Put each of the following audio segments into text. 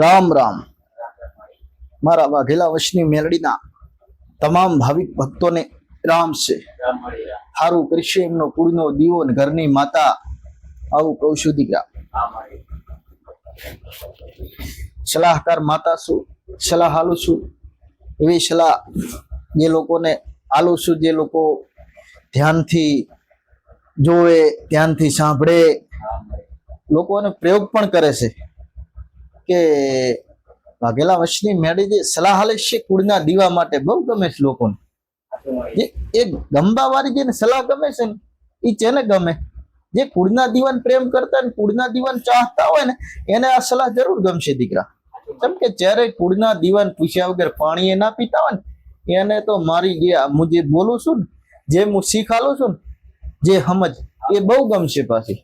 રામ રામ. મારા વાઘેલા વંશની મેલડીના તમામ ભાવિક ભક્તોને રામ છે. સારું કરશે એમનો કુળનો દીવો ને ઘરની માતા આવું કહું છું દીકરા. સલાહકાર માતા છું સલાહ આલું છું. એવી સલાહ જે લોકોને આલું છું જે લોકો ધ્યાનથી જોવે ધ્યાનથી સાંભળે. લોકોને પ્રયોગ પણ કરે છે. કે વાઘેલા વંશની મેળી જે સલાહ હાલે છે કુળના દીવા માટે, બહુ ગમે છે લોકોને. જે એ ગમવા વાળી જેને સલાહ ગમે છે ને, એ જેને ગમે. જે કુળના દીવાન પ્રેમ કરતા ને, કુળના દીવાન ચાહતા હોય ને, એને આ સલાહ જરૂર ગમશે દીકરા. કેમ કે જ્યારે કુળના દીવાન પૂછ્યા વગર પાણી એ ના પીતા હોય ને, એને તો મારી જે હું જે બોલું છું ને, જે હું શીખાલું છું ને, જે સમજ, એ બહુ ગમશે પાછી.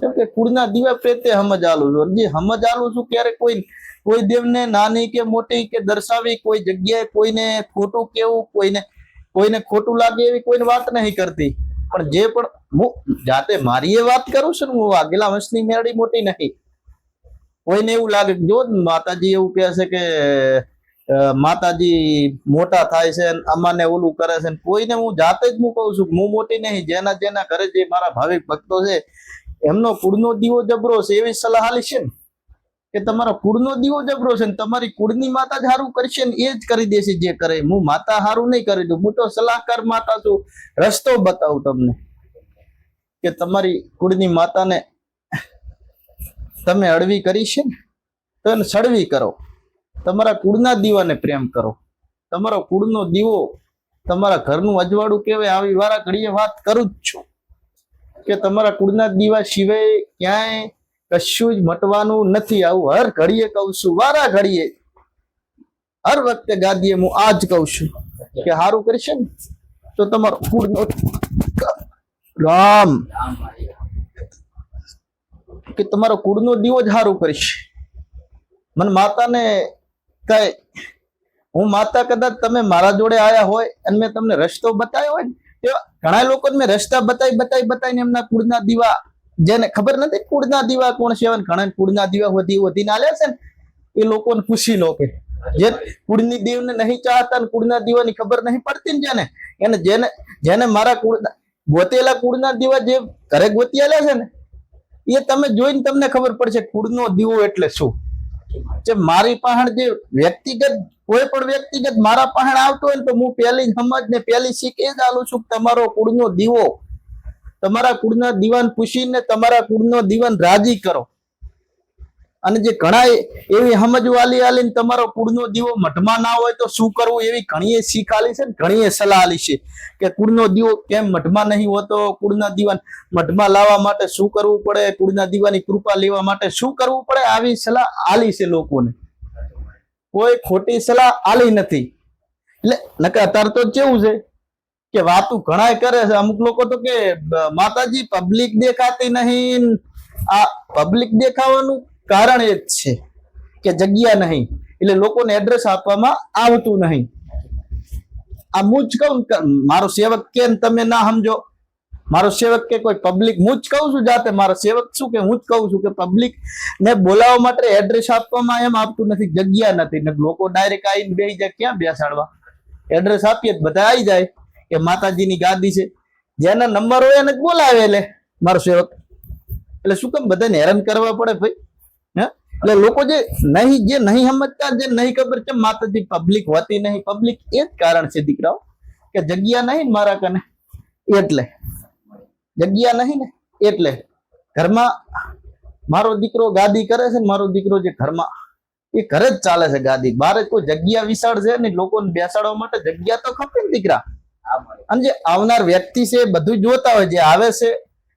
કેમ કે કુળના દીવા પ્રત્યે સમજ આલું છું. જે સમજ આલું છું ક્યારે કોઈ કોઈ દેવને નાની કે મોટી કે દર્શાવી કોઈ જગ્યાએ કોઈને ખોટું કેવું, કોઈને કોઈને ખોટું લાગે એવી કોઈને વાત નહીં કરતી. પણ જે પણ હું જાતે મારી એ વાત કરું છું હું વાઘેલા વંશની મેળી મોટી નહીં. કોઈને એવું લાગે જો માતાજી એવું કહે છે કે માતાજી મોટા થાય છે અમાને ઓલું કરે છે કોઈને હું જાતે જ હું કહું છું હું મોટી નહીં, જેના જેના ઘરે જે મારા ભાવિક ભક્તો છે એમનો કુળનો દીવો જબરો છે, એવી સલાહ આલી છે ને? કે તમારો કુળનો દીવો જબરો છે ને, તમારી કુળની માતા જ હારું કરશે ને, એ જ કરી દેશે જે કરે. હું માતા સારું નહીં કરી દઉં, હું તો સલાહકાર માતા છું. રસ્તો બતાવું તમને કે તમારી કુળની માતાને તમે અડવી કરી છે ને, તો એને સડવી કરો. તમારા કુળના દીવાને પ્રેમ કરો. તમારો કુળનો દીવો તમારા ઘરનું અજવાળું કહેવાય, આવી વારા ઘડીએ વાત કરું જ છું. કે તમારા કુળના દીવા સિવાય ક્યાંય કશું જ મટવાનું નથી. આવું હર ઘડીએ કહું છું, વારા ઘડીએ. હર વખતે ગાદીએ હું આ જ કહું છું કે સારું કરશે ને, તો તમારો કુળનો રામ. કે તમારો કુળનો દીવો જ સારું કરીશ. મને માતાને કઈ, હું માતા કદાચ તમે મારા જોડે આવ્યા હોય અને મેં તમને રસ્તો બતાવ્યો હોય ને એવા ઘણા લોકોને મેં રસ્તા બતાવી બતાવી બતાવીને એમના કુળના દીવા, જેને ખબર નથી કુળના દીવા કોણ છે ઘણા કુળના દીવા વધી વધીને આલે છે ને, એ લોકોને પૂછી લો કે જે કુળની દીવને નહીં ચાહતા કુળના દીવાની ખબર નહીં પડતી ને જેને, એને જેને જેને મારા કુળ ગોતેલા કુળના દીવા જે ઘરે ગોતી આલ્યા છે ને, એ તમે જોઈને તમને ખબર પડશે કુળનો દીવો એટલે શું. જે મારી પાસે જે વ્યક્તિગત, કોઈ પણ વ્યક્તિગત મારા પાસે આવતો હોય તો હું પહેલી સમજ ને પહેલી શીખ જ આલું છું કે તમારો કુળનો દીવો, તમારા કુળના દીવાન પૂછીને તમારા કુળનો દીવાન રાજી કરો. અને જે ઘણા એવી સમજ વાલી આલીને તમારો કુળનો દીવો મઠમાં ના હોય તો શું કરવું? એવી ઘણી શીખ આલી છે ને ઘણી સલાહ આલી છે કે કુળનો દીવો કેમ મઠમાં નહીં હોતો? કુળના દીવાન મઠમાં લાવવા માટે શું કરવું પડે? કુળના દીવાની કૃપા લેવા માટે શું કરવું પડે? આવી સલાહ આલી છે લોકોને. કોઈ ખોટી સલાહ આલી નથી. એટલે નકર અત્યારે તો કેવું છે કે વાતું ઘણાય કરે છે. અમુક લોકો તો કે, માતાજી પબ્લિક દેખાતી નહીં. આ પબ્લિક દેખાવાનું કારણ એ જ છે કે જગ્યા નહીં. એટલે લોકોને એડ્રેસ આપવામાં આવતું નહીં. આ હું જ કહું મારો સેવક કેમ તમે ના સમજો. મારો સેવક કે કોઈ પબ્લિક હું જ કહું છું જાતે મારો સેવક શું કે હું જ કહું છું કે પબ્લિક ને બોલાવવા માટે એડ્રેસ આપવામાં એમ આપતું નથી, જગ્યા નથી. ને લોકો ડાયરેક્ટ આવીને બેસી જાય, ક્યાં બેસાડવા? એડ્રેસ આપીએ બધા આવી જાય કે માતાજીની ગાદી છે. જેના નંબર હોય એને બોલાવે એટલે મારો સેવક. એટલે શું કેમ બધાને હેરાન કરવા પડે ભાઈ? એટલે લોકો જે નહીં જે નહીં સમજતા, જે નહીં ખબર છે, માતાજી પબ્લિક હોતી નહીં. પબ્લિક એ જ કારણ છે દીકરાઓ, કે જગ્યા નહીં મારા કને? એટલે. જગ્યા નહીં ને, એટલે. ઘરમાં મારો દીકરો ગાદી કરે છે મારો દીકરો જે ઘરમાં, એ ઘરે જ ચાલે છે ગાદી. બારે કોઈ જગ્યા વિશાળ છે ને લોકોને બેસાડવા માટે જગ્યા તો ખપે ને દીકરા. અને જે આવનાર વ્યક્તિ છે બધું જોતા હોય, જે આવે છે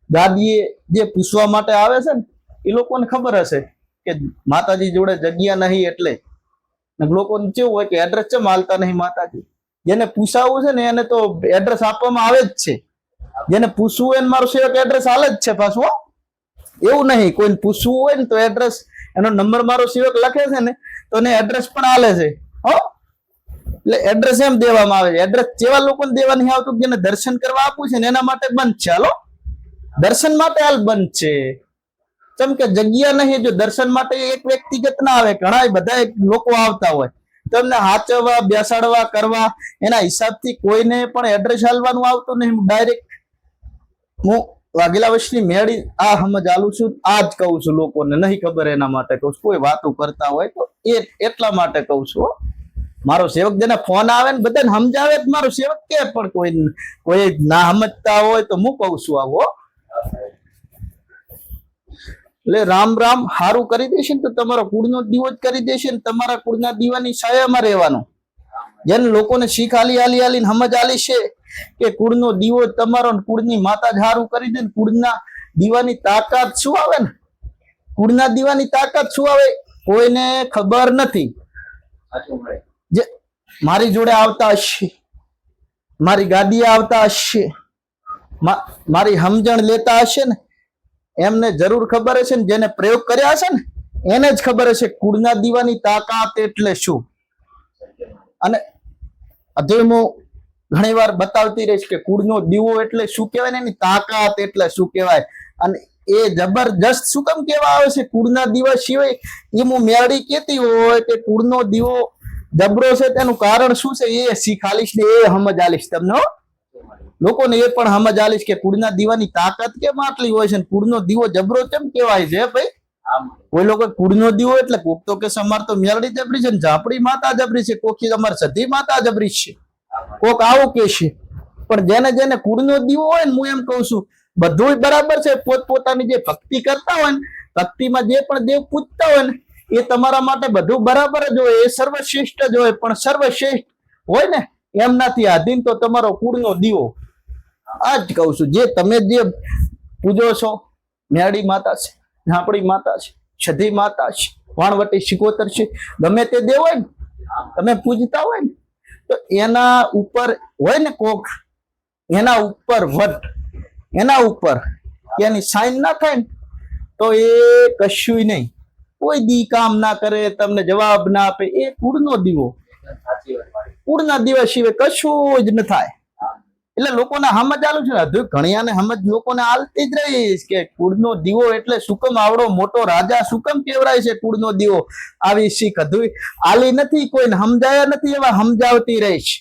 ગાદીએ, જે પૂછવા માટે આવે છે ને, એ લોકોને ખબર હશે. કે માતાજી જોડે જગ્યા નહીં એટલે. લોકોને કેવું હોય કે એડ્રેસ ચમ હાલતા નહીં માતાજી? જેને પૂછાવું છે ને એને તો એડ્રેસ આપવામાં આવે જ છે. જેને પૂછવું એને મારું સેવક એડ્રેસ હાલે જ છે પાછું એવું નહીં, કોઈને પૂછવું હોય ને તો એડ્રેસ એનો નંબર મારો સેવક લખે છે ને, તો એને એડ્રેસ પણ હાલે છે, હો. એટલે એડ્રેસ એમ દેવામાં આવે છે. એડ્રેસ જેવા લોકોને દેવા નહીં આવતું, જેને દર્શન કરવા આપવું છે ને, એના માટે બંધ છે, હાલો. દર્શન માટે હાલ બંધ છે. કેમ કે જગ્યા નહીં, જો દર્શન માટે એક વ્યક્તિગત ના આવે ઘણા બધા લોકો આવતા હોય. તમને હાચવવા, બેસાડવા, કરવા, એના હિસાબથી કોઈને પણ એડ્રેસ હાલવાનું આવતું નહીં. ડાયરેક્ટ હું વાઘેલા વર્ષની મેળી આ સમજ આલું છું, આ જ કહું છું લોકોને. નહીં ખબર એના માટે કહું છું. કોઈ વાતો કરતા હોય તો એ એટલા માટે કહું છું હો. મારો સેવક જેને ફોન આવે ને બધાને સમજાવે મારો સેવક કે પણ કોઈ કોઈ ના સમજતા હોય તો હું કહું છું આવો. એટલે રામ રામ હારું કરી દેશે ને તો તમારો કુળનો દીવો જ કરી દેશે ને તમારા કુળના દીવાની છાયામાં રહેવાનું. જેને લોકોને શીખ આલી આલી આલીને સમજ આલી છે કે કુળનો દીવો તમારો કુળની માતા જ હારું કરી દે ને કુળના દીવાની તાકાત શું આવે ને? કુળના દીવાની તાકાત શું આવે? કોઈને ખબર નથી. જે મારી જોડે આવતા હશે, મારી ગાદીએ આવતા હશે મારી સમજણ લેતા હશે ને એમને જરૂર ખબર હશે ને જેને પ્રયોગ કર્યા હશે ને, એને જ ખબર હશે કુળના દીવાની તાકાત એટલે શું. અને હજુ હું ઘણી વાર બતાવતી રહીશ કે કુળનો દીવો એટલે શું કહેવાય એની તાકાત એટલે શું કહેવાય. અને એ જબરજસ્ત શું કેમ કેવા આવે છે? કુળના દીવા સિવાય એ હું મેળી કેતી હોય કે કુળનો દીવો જબરો છે તેનું કારણ શું છે? એ શીખાલીશ ને એ સમજ આલીશ તમને. લોકોને એ પણ સમજ આલીશ કે કુળના દીવાની તાકાત કેમ આટલી હોય છે ને કુળનો દીવો જબરો કેમ કેવાય છે ભાઈ? કોઈ લોકો કુળનો દીવો એટલે કોક તો કે અમાર તો મેલડી જબરી છે ને ઝાપડી માતા જબરી છે કોકી અમાર સધી માતા જબરી છે. કોક આવું કે છે. પણ જેને જેને કુળનો દીવો હોય ને હું એમ કહું છું બધું બરાબર છે પોતપોતાની જે ભક્તિ કરતા હોય ને ભક્તિમાં જે પણ દેવ પૂજતા હોય ને એ તમારા માટે બધું બરાબર જ હોય એ સર્વશ્રેષ્ઠ જ હોય પણ સર્વશ્રેષ્ઠ હોય ને એમનાથી આધીન તો તમારો કુળનો દીવો આ જ કહું છું, જે તમે જે પૂજો છો, મેળી માતા છે, ઝાંપડી માતા છે, છધી માતા છે, વાણવટી શિકોતર છે, ગમે તે દેવ હોય ને, તમે પૂજતા હોય ને, તો એના ઉપર હોય ને કોક, એના ઉપર વટ, એના ઉપર એની સાઈન ના થાય ને, તો એ કશું નહીં. કોઈ દી કામ ના કરે, તમને જવાબ ના આપે, એ કુળનો દીવો. કુળના દીવા સિવાય કશું જ ન થાય. એટલે લોકોને સમજ આલું છે ને? હજુ ઘણીયાને લોકોને આલતી જ રહીશ કે કુળનો દીવો એટલે સુકમ આવડો મોટો રાજા સુકમ કેવરાય છે કુળનો દીવો. આવી શીખ હજુ આલી નથી, કોઈને સમજાયા નથી એવા સમજાવતી રહીશ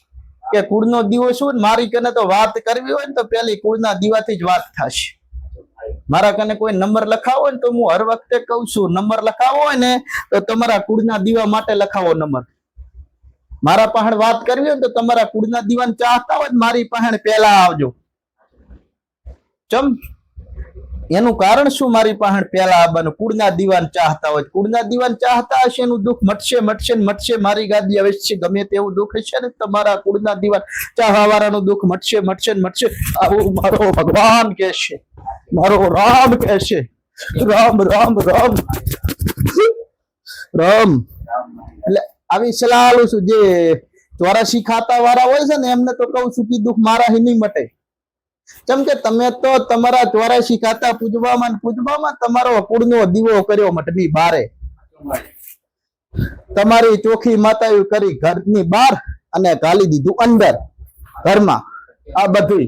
કે કુળનો દીવો શું મારી કને તો વાત કરવી હોય ને તો પેલી કુળના દીવાથી જ વાત થશે. મારા કને કોઈ નંબર લખાવો ને તો હું હર વખતે કહું છું, નંબર લખાવો હોય ને તો તમારા કુળના દીવા માટે લખાવો નંબર. મારા પાસે વાત કરવી હોય તો તમારા કુળના દીવાન ચાહતા હોય મારી પાસે પહેલા આવજો. ચમ? એનું કારણ શું મારી પાસે પહેલા આવવાનું? કુળના દીવાન ચાહતા હોય. કુળના દીવાન ચાહતા હશે એનું દુઃખ મટશે મટશે મટશે. મારી ગાદી અવશ્ય ગમે તેવું દુઃખ હશે ને તમારા કુળના દીવાન ચાહવાવાળાનું દુઃખ મટશે મટશે ને મટશે. આવું મારો ભગવાન કહેશે. મારો રામ કહેશે. રામ રામ રામ. રામ. એટલે આવી સલાહ છું. જે ચોરાશી ખાતા વાળા હોય છે ને, એમને તો કહું છું કે દુઃખ મારા નહીં મટે. કેમ કે તમે તો તમારા ચોરાશી ખાતા પૂજવામાં પૂજવામાં તમારો કુળનો દીવો કર્યો મટની બારે. તમારી ચોખી માતાએ કરી ઘરની બહાર અને ગાલી દીધું અંદર, ઘરમાં. આ બધું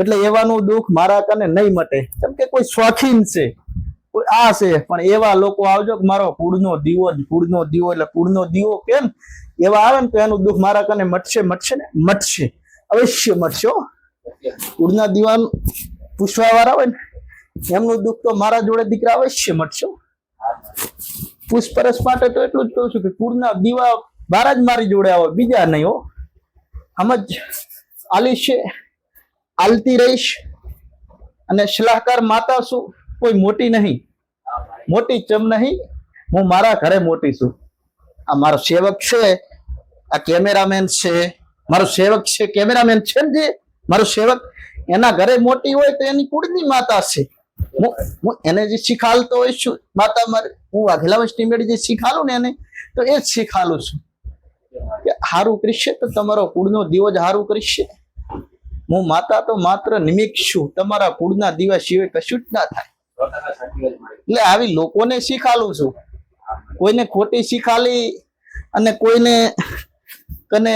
એટલે એવાનું દુઃખ મારા કને નહીં મટે. કેમ કે કોઈ શોખીન છે. આ છે. પણ એવા લોકો આવજો કે મારો કુળનો દીવો જ, કુળનો દીવો એટલે કુળનો દીવો કેમ? એવા આવે ને તો એનું દુઃખ મારા કને મટશે મટશે ને મટશે. અવશ્ય મટશે કુળના દીવાન પૂછવા વાળા હોય ને, એમનું દુઃખ તો મારા જોડે દીકરા અવશ્ય મટશે. પૂછપરછ માટે તો એટલું જ કહું છું કે કુળના દીવા બાર જ મારી જોડે આવે, બીજા નહીં હો. સમજ આલી છે, આલતી રહીશ અને સલાહકાર માતા છું. કોઈ મોટી નહીં. મોટી ચમ નહીં. હું મારા ઘરે મોટી છું. આ મારો સેવક છે, આ કેમેરામેન છે. મારો સેવક છે, કેમેરામેન છે ને જે? મારો સેવક એના ઘરે મોટી હોય તો એની કુળની માતા છે. હું એને જે શીખાલતો હોય છું, માતા મારે, હું વાઘેલા વસ્તી મેળી જે શીખાલું ને એને, તો એ જ શીખાલું છું. કે હારું કરીશે તો તમારો કુળનો દીવો જ હારું કરીશે. હું માતા તો માત્ર નિમિત્ત છું. તમારા કુળના દીવા સિવાય કશું જ ના થાય. એટલે આવી લોકોને શીખાલું છું. કોઈને ખોટી શીખાલી અને કોઈને કને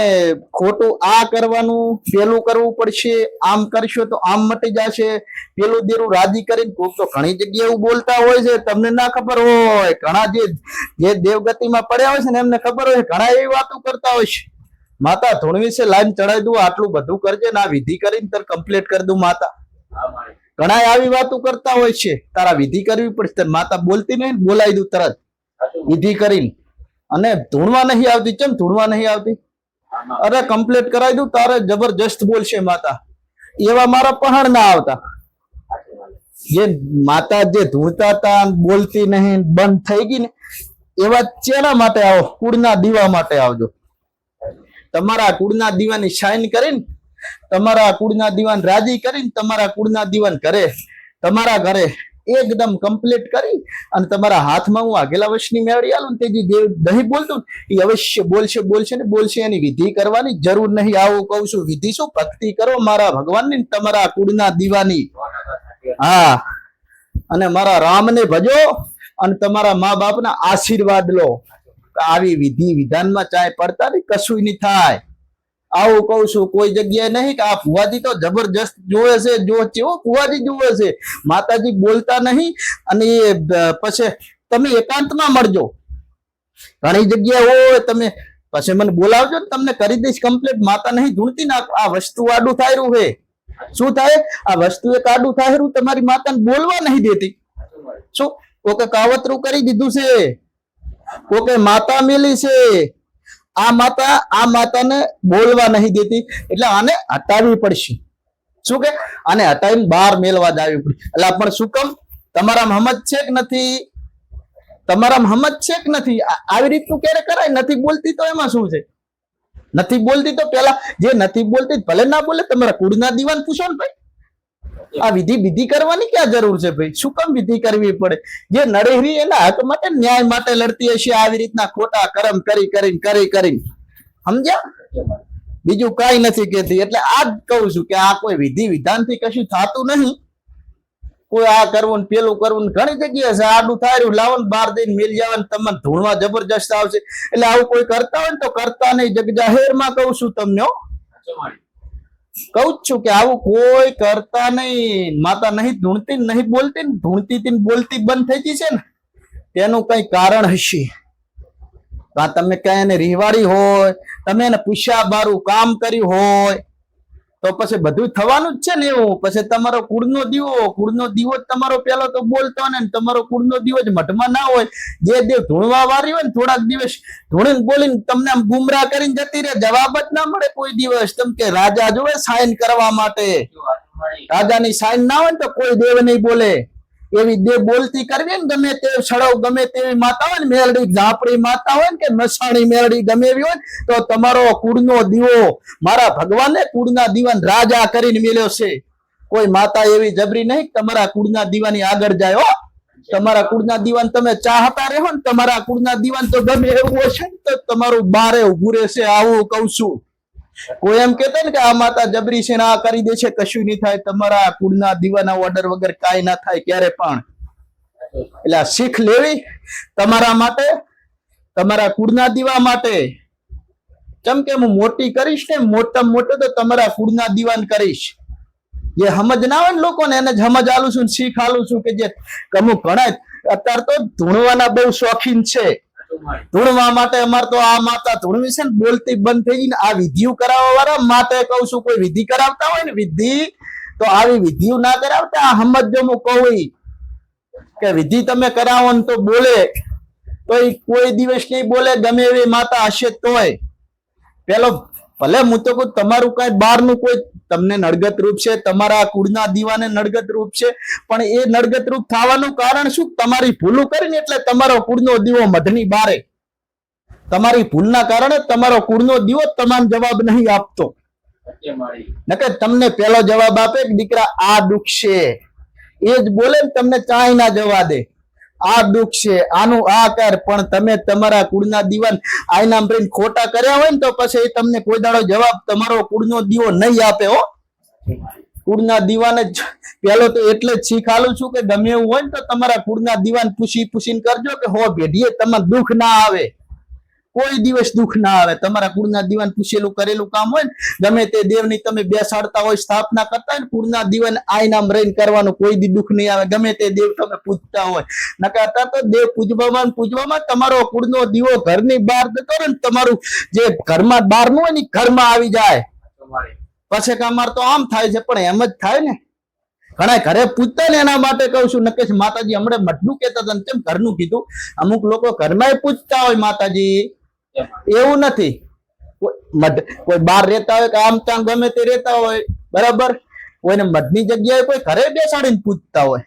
ખોટું આ કરવાનું, પેલું કરવું પડશે, આમ કરશો તો આમ મટી જશે. પેલું દેરું રાજી કરીને કોક તો ઘણી જગ્યાએ બોલતા હોય છે, તમને ના ખબર હોય. ઘણા જે જે દેવગતિમાં પડ્યા હોય છે ને, એમને ખબર હોય ઘણા એવી વાતો કરતા હોય છે. માતા ધોણવી છે લાઈન ચડાવી દઉં, આટલું બધું કરજે ને આ વિધિ કરીને તર કમ્પ્લીટ કરી દઉં માતા. ઘણા આવી વાતો કરતા હોય છે. તારા વિધિ કરવી પડશે. માતા બોલતી નહીં બોલાવી દઉં તરત. વિધિ કરીને. અને ધૂણવા નહીં આવતી. ચમ ધૂણવા નહીં આવતી? અરે કમ્પ્લીટ કરાવી દઉં. તારે જબરજસ્ત બોલશે માતા. એવા મારા પહાણ ના આવતા. જે માતા જે ધૂળતા હતા બોલતી નહીં બંધ થઈ ગઈ ને એવા ચેના માટે આવો? કુળના દીવા માટે આવજો. તમારા કુળના દીવાની શાઇન કરીને તમારા કુળના દીવાન રાજી કરીને તમારા કુળના દીવાન ઘરે, તમારા ઘરે એકદમ કમ્પ્લીટ કરી અને તમારા હાથમાં હું આગેલા વર્ષની મેળવી આલું તે જે દેવ બોલતું એ અવશ્ય બોલશે બોલશે ને બોલશે, એની વિધિ કરવાની જરૂર નહીં. આવું કહું છું, વિધિ શું? ભક્તિ કરો મારા ભગવાનની તમારા કુળના દીવાની. હા. અને મારા રામને ભજો અને તમારા મા બાપના આશીર્વાદ લો. આવી વિધિ વિધાનમાં ચાય પડતા નહીં કશું નહીં થાય. આવું કહું છું, કોઈ જગ્યાએ નહીં કે આ ફુવાજી તો જબરજસ્ત જોવે છે, જો કેવો ફુવાજી જોવે છે. માતાજી બોલતા નહીં અને પછી તમે એકાંતમાં મળજો. ઘણી જગ્યાએ હોય તમે, પછી મને બોલાવજો ને તમને કરી દઈશ કમ્પ્લીટ માતા નહીં ઢૂંઢતી ના આ- વસ્તુ આડું થાયરું છે શું થાય? આ વસ્તુ એક આડું થાય તમારી માતાને બોલવા નહીં દેતી. શું? કોકે કાવતરું કરી દીધું છે. કોકે માતા મેલી છે. આ માતા, આ માતાને બોલવા નહીં દેતી. એટલે આને હટાવી પડશે. શું કે? આને હટાવીને બહાર મેલવા જાવી પડશે. એટલે પણ શું કામ? તમારા હમત છે કે નથી? તમારા હમજ છે કે નથી? આવી રીતનું ક્યારે કરાય? નથી બોલતી તો એમાં શું છે? નથી બોલતી તો પેલા જે નથી બોલતી, ભલે ના બોલે, તમારા કુળના દીવાન પૂછો ને ભાઈ. આ વિધિ વિધિ કરવાની ક્યાં જરૂર છે ભાઈ? શું કામ વિધિ કરવી પડે? જે નરેહરી એના હક માટે ન્યાય માટે લડતી હશે, આવી રીતના ખોટા કરમ કરી કરીને કરી કરીને. સમજ્યા? બીજું કઈ નથી કેતી એટલે આ જ કહું છું કે આ કોઈ વિધિ વિધાનથી કશું થતું નહીં. કોઈ આ કરવું પેલું કરવું ઘણી જગ્યાએ છે. આડું થાય લાવન બાર દઈને મિલ જવાનું તમને ધૂણવા જબરજસ્ત આવશે. એટલે આવું કોઈ કરતા હોય ને તો કરતા નહીં. જગ જાહેરમાં કહું છું તમને કહું જ છું કે આવું કોઈ કરતા નહીં. માતા નહીં ધૂણતી નહીં બોલતી ને બોલતી બંધ થઈ ગઈ છે ને. તેનું કઈ કારણ હશે? તમે કઈ એને રહેવાડી હોય, તમે એને પૂછ્યા બારું કામ કર્યું હોય તો પછી બધું થવાનું જ છે ને એવું. પછી તમારો કુળનો દીવો કુળનો દીવો જ તમારો પેલો તો બોલતો ને તમારો કુળનો દીવો જ મઠમાં ના હોય. જે દેવ ધૂણવા વાળી હોય ને થોડાક દિવસ ધૂણીને બોલીને તમને આમ ગુમરાહ કરીને જતી રહે, જવાબ જ ના મળે કોઈ દિવસ. તમ કે રાજા જોવે સાઇન કરવા માટે. રાજાની સાઇન ના હોય તો કોઈ દેવ નહીં બોલે. એવી બે બોલતી કરવી ને ગમે તે સળવ ગમે તેવી માતા હોય ને, મેલડી ઝાપડી માતા હોય ને કે મસાણી મેળડી ગમે એવી હોય તો તમારો કુળનો દીવો, મારા ભગવાને કુળના દીવાન રાજા કરીને મેલ્યો છે. કોઈ માતા એવી જબરી નહીં તમારા કુળના દીવાની આગળ જાય, હો. તમારા કુળના દીવાન તમે ચાહતા રહો ને, તમારા કુળના દીવાન તો ગમે એવું હશે ને, તો તમારું બારે ઉભું રહેશે, આવું કઉ છું. કોઈ એમ કેતા ને કે આ માતા જબરી છે આ કરી દે છે, કશું નહીં થાય, તમારા કુળના દીવાના ઓર્ડર વગર કાંઈ ના થાય, ક્યારે પણ. એટલે શીખ લેવી તમારા માટે, તમારા કુળના દીવા માટે. કેમ કે હું મોટી કરીશ ને મોટા મોટો તો તમારા કુળના દીવાન કરીશ. જે સમજ ના હોય ને લોકોને, એને સમજ આલું છું શીખ આલું છું કે જે અમુક ઘણા અત્યારે તો ધૂણવાના બહુ શોખીન છે. ધૂણવા માટે અમાર તો આ માતા ધૂણવી છે ને, બોલતી બંધ થઈ ગઈ ને આ વિધિઓ કરાવવા વાળા માટે કહું છું, કોઈ વિધિ કરાવતા હોય ને વિધિ, તો આવી વિધિઓ ના કરાવતા. આ સમજો હું કહું. કે વિધિ તમે કરાવો ને તો બોલે. તો કોઈ દિવસ નહીં બોલે, ગમે એવી માતા હશે તોય. પેલો ભલે હું તો કહું તમારું કઈ બહારનું કોઈ તમને નડગત રૂપ છે, તમારા કુળના દીવાને નડગત રૂપ છે, પણ એ નડગત રૂપ થવાનું કારણ શું? તમારી ભૂલું કરીને એટલે તમારો કુળનો દીવો મધની બારે. તમારી ભૂલના કારણે તમારો કુળનો દીવો તમામ જવાબ નહીં આપતો. નકે તમને પેલો જવાબ આપે દીકરા આ દુઃખ છે એ જ બોલે તમને ચાય ના જવા દે. આ દુઃખ છે, આનું આ કર પણ તમે તમારા કુળના દીવાન આઈનામ પ્રેમ ખોટા કર્યા હોય ને તો પછી તમને કોઈ દાડો જવાબ તમારો કુળનો દીવો નહીં આપે હો. કુળના દીવાને જ પેલો તો એટલે જ શીખાલું છું કે ગમે એવું હોય ને તો તમારા કુળના દીવાન પૂછી પૂછીને કરજો કે હો ભેઢીએ તમને દુઃખ ના આવે. કોઈ દિવસ દુઃખ ના આવે. તમારા કુળના દીવાન પૂછેલું કરેલું કામ હોય ને, ગમે તે દેવની તમે બેસાડતા હોય, સ્થાપના કરતા હોય કુળના દીવાન આઈનામ રહીને કરવાનું કોઈ દી દુઃખ નહીં આવે. ગમે તે દેવ તમે પૂજતા હોય. નકર તો દેવ પૂજવામાં પૂજવામાં તમારો કુળનો દીવો ઘરની બહાર જતો ને તમારું જે ઘરમાં બહારનું હોય ને ઘરમાં આવી જાય. પછી કામાર તો આમ થાય છે, પણ એમ જ થાય ને. ઘણા ઘરે પૂછતા ને એના માટે કહું છું. નકેશ માતાજી હમણાં મઠનું કહેતા હતા તેમ ઘરનું કીધું? અમુક લોકો ઘરમાં પૂછતા હોય માતાજી. એવું નથી. કોઈ બહાર રહેતા હોય કે આમ ત્યાં ગમે તે રહેતા હોય, બરાબર? કોઈને મધની જગ્યાએ કોઈ ઘરે બેસાડીને પૂછતા હોય,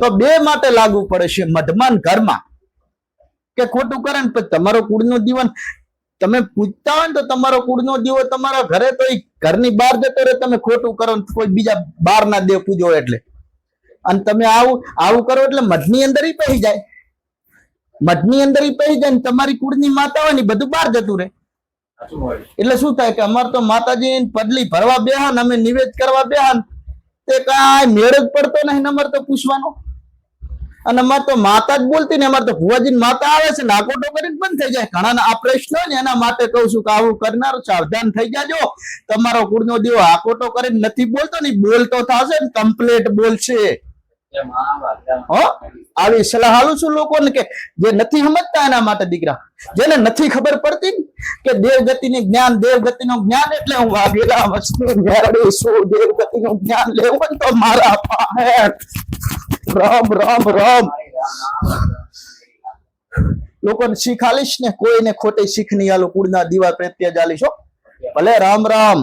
તો બે માટે લાગુ પડે છે મઢમાં ને ઘરમાં. કે ખોટું કરે ને પછી તમારો કુળનો દીવન તમે પૂછતા હોય ને તો તમારો કુળનો દીવો તમારા ઘરે તો એ ઘરની બહાર જતો રહે, તમે ખોટું કરો ને કોઈ બીજા બહારના દેવ પૂજો એટલે. અને તમે આવું આવું કરો એટલે મધની અંદર ઈ પહી જાય. મઠની અંદર પહી જાય તમારી કુળની માતા હોય ને બધું બહાર જતું રહે. એટલે શું થાય કે અમારે તો માતાજી પદલી ભરવા બેહાન અમે નિવેદ કરવા બેહાન તે કાંઈ મેળ જ પડતો નહીં અમારે તો પૂછવાનો. અને અમારે તો માતા જ બોલતી ને અમારે તો ભુવાજી માતા આવે છે નાકોટો કરીને બંધ થઈ જાય. ઘણા આ પ્રશ્ન ને એના માટે કહું છું કે આવું કરનાર સાવધાન થઈ જાજો. તમારો કુળનો દીવો આકોટો કરીને નથી બોલતો ને બોલતો થશે ને કમ્પ્લેટ બોલશે. આવી સલાહ આલું છું લોકોને કે જે નથી સમજતા એના માટે દીકરા. જેને નથી ખબર પડતી ને કે દેવગતિનું જ્ઞાન દેવગતિનું જ્ઞાન એટલે હું વાઘેલા વસ્તુ મેળવી છું. દેવગતિનું જ્ઞાન લેવું તો મારા પાસે રામ રામ રામ. લોકોને શીખાલીશ ને કોઈને ખોટી શીખ નહીં આલો કુળના દીવા પ્રત્યે જ આલીશ ભલે રામ રામ.